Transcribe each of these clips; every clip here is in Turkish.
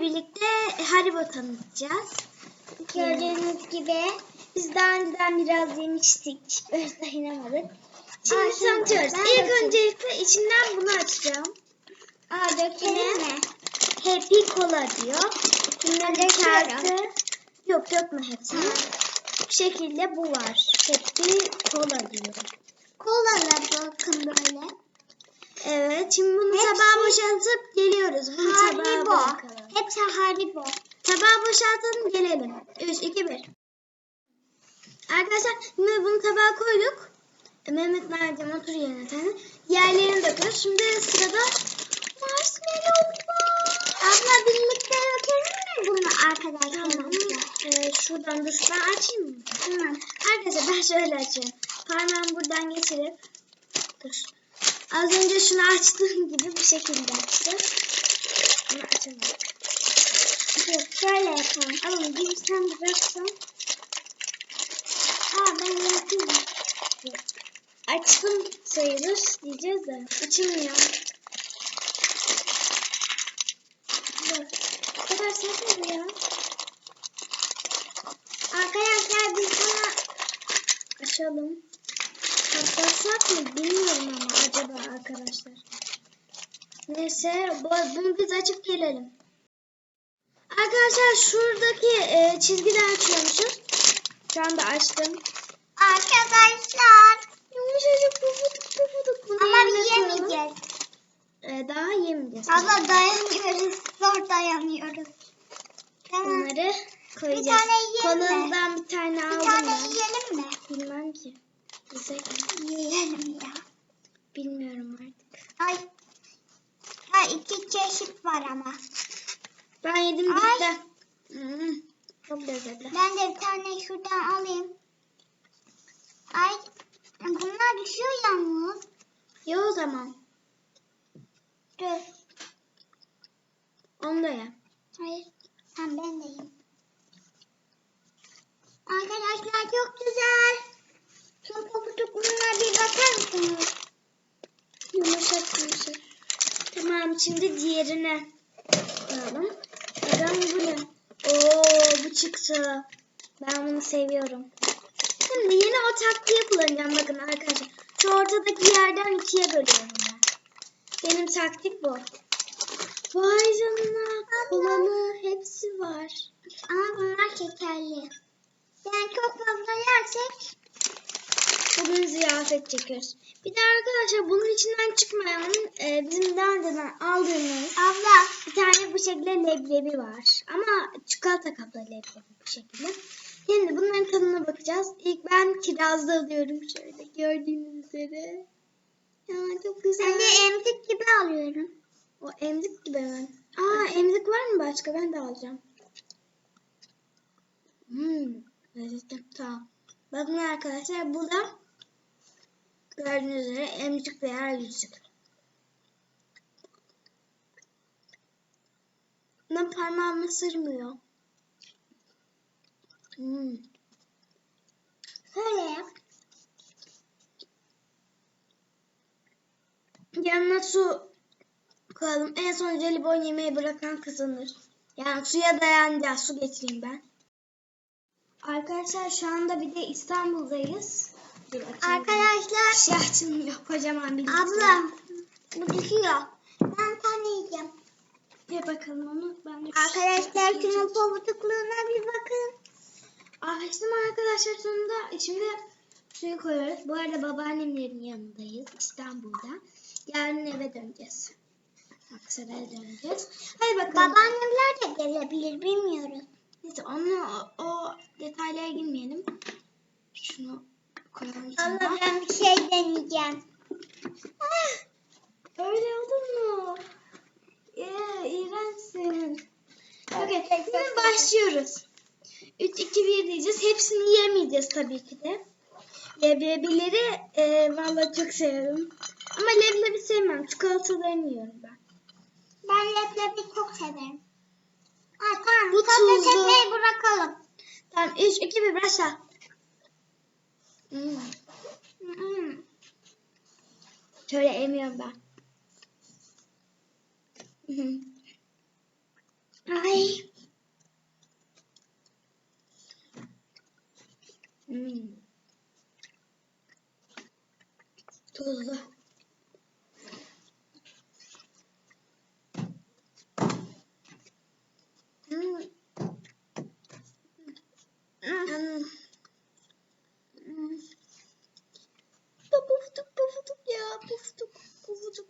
sizlerle birlikte Haribo tanıtacağız. Gördüğünüz gibi biz daha önceden biraz yemiştik. Böyle dayanamadık. Şimdi Aa, tanıtıyoruz. İlk bakayım. öncelikle içinden bunu açacağım. Aa dökelim mi? Happy Cola diyor. Bunların kartı yok dökme hepsini. Bu şekilde bu var. Happy Cola diyor. Kolalar bakın böyle. Evet şimdi bunu Hepsi- tabağa boşaltıp geliyoruz. Bunu tabağa Haribo. Hepsi Haribo. Tabağı boşaltalım gelelim. 3, 2, 1. Arkadaşlar şimdi bunu tabağa koyduk. Mehmet Mercan otur yerine tane. Yerlerini döküyoruz. Şimdi sırada marshmallow var. Abla birlikte dökelim mi bunu arkadaşlar? Tamam. Ee, şuradan dur. Ben açayım mı? Tamam. Arkadaşlar ben şöyle açıyorum. Parmağımı buradan geçirip dur. Az önce şunu açtığım gibi bu şekilde açtım. Ama açamadım. Dur şöyle yapalım. Ama bir sen bıraksan. Aa ben yapayım. Açtım sayılır diyeceğiz de açılmıyor. Bak, Bu kadar saçma ya. Arkadaşlar biz bunu Açalım. Kapatsak mı bilmiyorum ama acaba arkadaşlar. Neyse bu, bunu biz açıp gelelim. Arkadaşlar şuradaki e, çizgiden açıyormuşuz. Şu anda açtım. arkadaşlar Yumuşacık pufuduk pufuduk. Bunu ama yemeyeceğiz. E, daha yemeyeceğiz. Abla dayanıyoruz. Zor dayanıyoruz. Tamam. Bunları Bir koyacağız. tane yiyelim mi? Kolanızdan bir tane Bir aldım tane ben. yiyelim mi? Bilmem ki. Mi? Yiyelim ya. Bilmiyorum artık. Ay. Ha iki çeşit var ama. Ben yedim bitti. Hmm, çok lezzetli. Ben de bir tane şuradan alayım. Ay. Bunlar düşüyor yalnız. Ye o zaman. Dur. Onu da ye. Hayır. Sen ben de yiyeyim. Arkadaşlar çok güzel. Şu papuçukluğuna bir bakar mısınız? Yumuşak yumuşak. Tamam şimdi diğerine koyalım. Bakalım bu ne? Oo bu çıktı. Ben bunu seviyorum. Şimdi yine o taktiği kullanacağım bakın arkadaşlar. Şu ortadaki yerden ikiye bölüyorum ben. Benim taktik bu. Vay canına. Kolanı hepsi var. Ama bunlar şekerli. Yani çok fazla yersek Bugün ziyafet çekiyoruz. Bir de arkadaşlar bunun içinden çıkmayan e, bizim daha önceden aldığımız abla bir tane bu şekilde leblebi var. Ama çikolata kaplı leblebi bu şekilde. Şimdi bunların tadına bakacağız. İlk ben kirazlı alıyorum şöyle gördüğünüz üzere. Ya çok güzel. ben de emzik gibi alıyorum. O emzik gibi mi? Aa emzik var mı başka? Ben de alacağım. Hmm, lezzetli. Tamam. Bakın arkadaşlar bu da gördüğünüz üzere emzik veya yüzük. Buna parmağım ısırmıyor. Hmm. Şöyle yap. Yanına su koyalım. En son jelibon yemeği bırakan kazanır. Yani suya dayanacağız. Su getireyim ben. Arkadaşlar şu anda bir de İstanbul'dayız. Dur. Arkadaşlar Şey açılmıyor. Kocaman bir abla bu düşüyor. Ben tane yiyeceğim. Bir bakalım onu. Ben de Arkadaşlar şunun pabuçukluğuna bir bakın. Açtım arkadaşlar sonunda. Şimdi suyu koyuyoruz. Bu arada babaannemlerin yanındayız. İstanbul'da. Yarın eve döneceğiz. Aksaray'a döneceğiz. Hadi bakalım. Babaannemler de gelebilir bilmiyoruz. Neyse onu o, o detaylara girmeyelim. Şunu koyalım sana. ben bir şey deneyeceğim. Öyle olur mu? Ee, iğrençsin. Okey, şimdi başlıyoruz. 3, 2, 1 diyeceğiz. Hepsini yemeyeceğiz tabii ki de. Leblebileri e, valla çok seviyorum. Ama leblebi sevmem. Çikolatalarını yiyorum ben. Ben leblebi çok severim. Ha tamam. Bu tuzlu. çekmeyi bırakalım. Tamam 3, 2, 1 başla. Hmm. Hmm. Şöyle emiyorum ben. Ay. Hmm. Tuzlu. Hmm. Hmm. Hmm. Ya pufuduk pufuduk ya pufuduk pufuduk.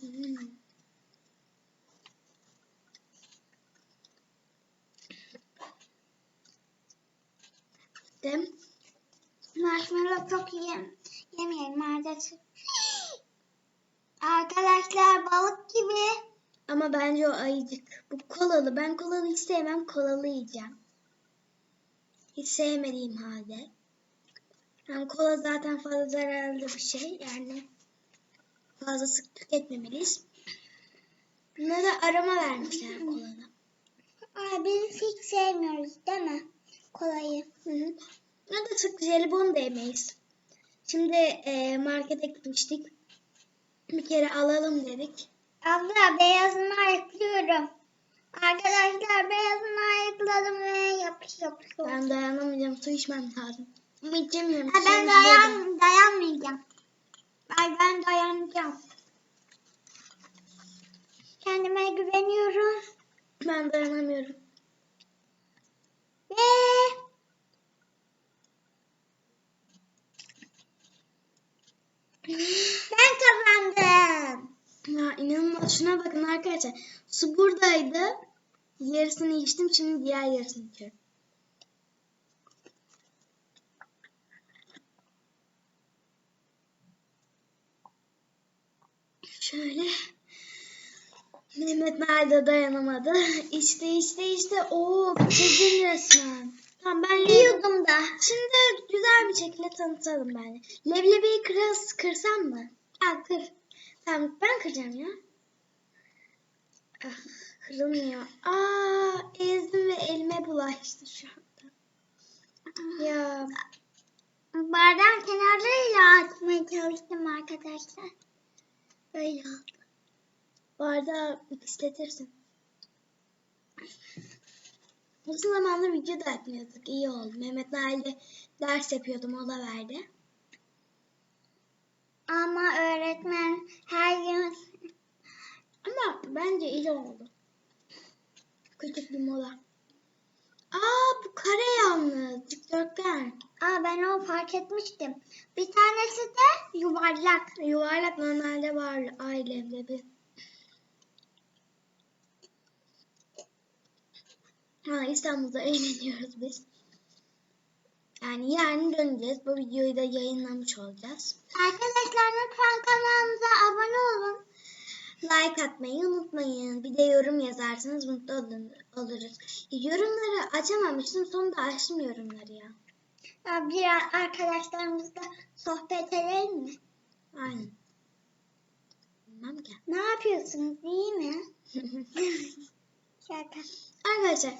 Hmm. Dem. Marshmallow çok iyi. Yemeyelim maalesef. Arkadaşlar balık gibi. Ama bence o ayıcık. Bu kolalı. Ben kolalı hiç sevmem. Kolalı yiyeceğim. Hiç sevmediğim halde. Yani kola zaten fazla zararlı bir şey. Yani fazla sık tüketmemeliyiz. Buna da aroma vermişler kolada. Ay biz hiç sevmiyoruz değil mi? Kolayı. Hı hı. Da sık jelibon da yemeyiz. Şimdi e, markete gitmiştik. Bir kere alalım dedik. Abla beyazını ayıklıyorum. Arkadaşlar beyazını ayıkladım ve yapış yapış oldu. Ben dayanamayacağım. Su içmem lazım. Ama içemiyorum. Ha, ben dayan, dayanmayacağım. Ay ben dayanacağım. Kendime güveniyorum. Ben dayanamıyorum. Ve ben kazandım. Ya inanılmaz. Şuna bakın arkadaşlar. Su buradaydı. Yarısını içtim. Şimdi diğer yarısını içiyorum. Şöyle. Mehmet nerede dayanamadı. İçti içti içti. Oo bitirdin resmen. Tamam ben Yiyordum da. Şimdi güzel bir şekilde tanıtalım bence. Leblebiyi kıras, kırsam mı? Al kır. Tamam ben kıracağım ya. Kırılmıyor. Aa ezdim ve elime bulaştı şu anda. Ya Bardağın kenarlarıyla açmaya çalıştım arkadaşlar. böyle oldu. Bardağı pisletirsin. Uzun zamandır video da atmıyorduk. İyi oldu. Mehmet Nail'de ders yapıyordum. O da verdi. Ama öğretmen her gün Ama bence iyi oldu. Küçük bir mola. Aa bu kare yalnız. Dikdörtgen. Aa ben onu fark etmiştim. Bir tanesi de yuvarlak. Yuvarlak normalde var ailemde bir. Ha İstanbul'da eğleniyoruz biz. Yani yarın döneceğiz. Bu videoyu da yayınlamış olacağız. Arkadaşlar lütfen kanalımıza abone olun. Like atmayı unutmayın. Bir de yorum yazarsanız mutlu oluruz. Yorumları açamamıştım. Sonunda açtım yorumları ya. Ya biraz arkadaşlarımızla sohbet edelim mi? Aynen. Bilmem ki. Ne yapıyorsunuz iyi mi? Şaka. Arkadaşlar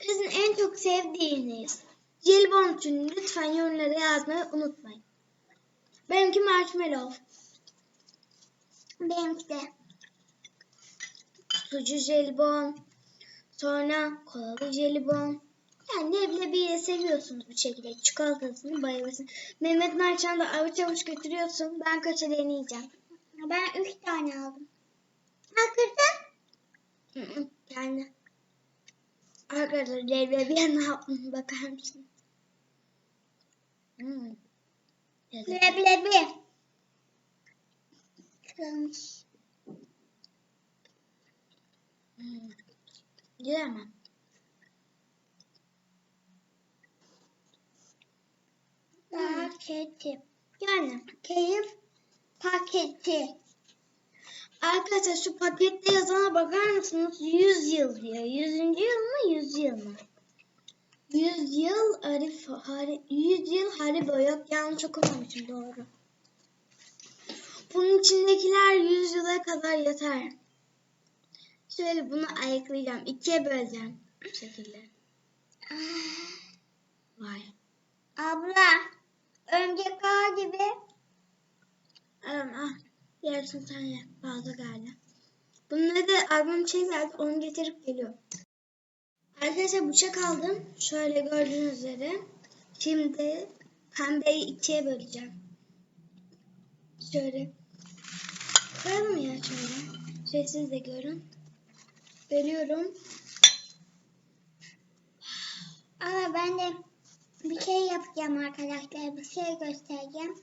sizin en çok sevdiğiniz jelibon türünü lütfen yorumlara yazmayı unutmayın. Benimki marshmallow. Benimki de. Sucu jelibon. Sonra kolalı jelibon. Yani leblebiyi seviyorsunuz bu şekilde. Çikolatasını bayılırsın. Mehmet Mertcan da avuç avuç götürüyorsun. Ben kaça deneyeceğim. Ben üç tane aldım. Ha kırdın? Yani. Arkadaşlar leblebiye ne yaptım bakar mısın? Hmm. Leblebi. Kırılmış. Hmm. Ama. Paketi. Yani Keyif paketi. arkadaşlar şu pakette yazana bakar mısınız? 100 yıl diyor. 100. yıl mı 100 yıl mı? 100 yıl Arif, Hari, 100 yıl Haribo yok yanlış okumamışım doğru. Bunun içindekiler 100 yıla kadar yeter. Şöyle bunu ayıklayacağım. ikiye böleceğim. Bu şekilde. Vay. Abla. Örümcek ağ gibi. Tamam ah. Yarısını sen ye. Fazla geldi. Bunları da abim şey verdi. Onu getirip geliyor. Arkadaşlar bıçak aldım. Şöyle gördüğünüz üzere. Şimdi pembeyi ikiye böleceğim. Şöyle. Koyalım ya şöyle. Şöyle siz de görün. Bölüyorum. Ama ben de bir şey yapacağım arkadaşlar. Bir şey göstereceğim.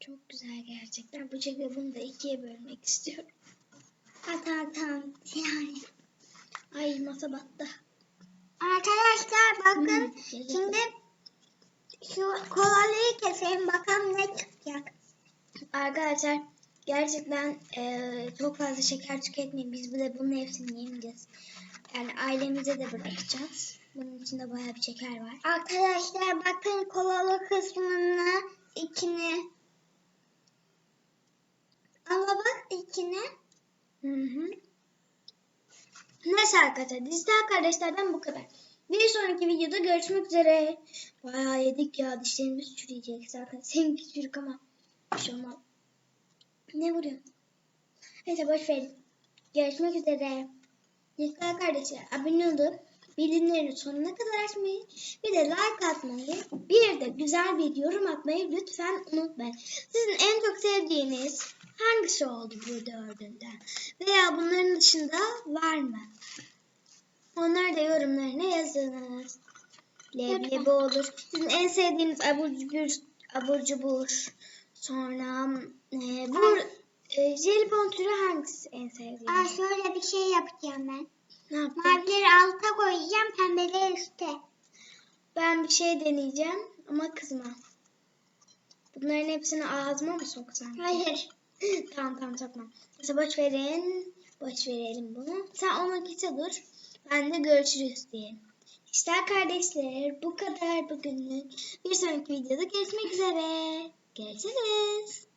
Çok güzel gerçekten. Bu bunu da ikiye bölmek istiyorum. Tamam tamam. Yani. Ay masa battı. Arkadaşlar bakın. Hı. Şimdi şu kolalıyı keselim. Bakalım ne çıkacak. Arkadaşlar gerçekten eee, çok fazla şeker tüketmeyin. Biz bile bunun hepsini yemeyeceğiz. Yani ailemize de bırakacağız. Bunun içinde bayağı bir şeker var. Arkadaşlar bakın kolalı kısmını içine. Ama bak içine. Hı hı. Neyse arkadaşlar dijital kardeşlerden bu kadar. Bir sonraki videoda görüşmek üzere. Bayağı yedik ya dişlerimiz çürüyecek zaten. Seninki çürük ama bir şey olmaz. Ne vuruyorsun? Neyse boş verin. Görüşmek üzere. Dijital kardeşler abone olup bildirimlerini sonuna kadar açmayı bir de like atmayı bir de güzel bir yorum atmayı lütfen unutmayın. Sizin en çok sevdiğiniz hangisi oldu bu dördünden? Veya bunların dışında var mı? Onları da yorumlarına yazınız. Leblebi olur. Sizin en sevdiğiniz abur cubur, abur cubur. Sonra e, bu e, jelibon türü hangisi en Aa, sevdiğiniz? şöyle bir şey yapacağım ben. Ne yaptın? Mavileri alta koyacağım, pembeleri üstte. Ben bir şey deneyeceğim ama kızma. Bunların hepsini ağzıma mı soksam? Hayır. tamam tamam sokmam. Neyse boş verin. Boş verelim bunu. Sen onunkisi dur. Ben de görüşürüz diyelim. İşte kardeşler bu kadar bugünlük. Bir sonraki videoda görüşmek üzere. Görüşürüz.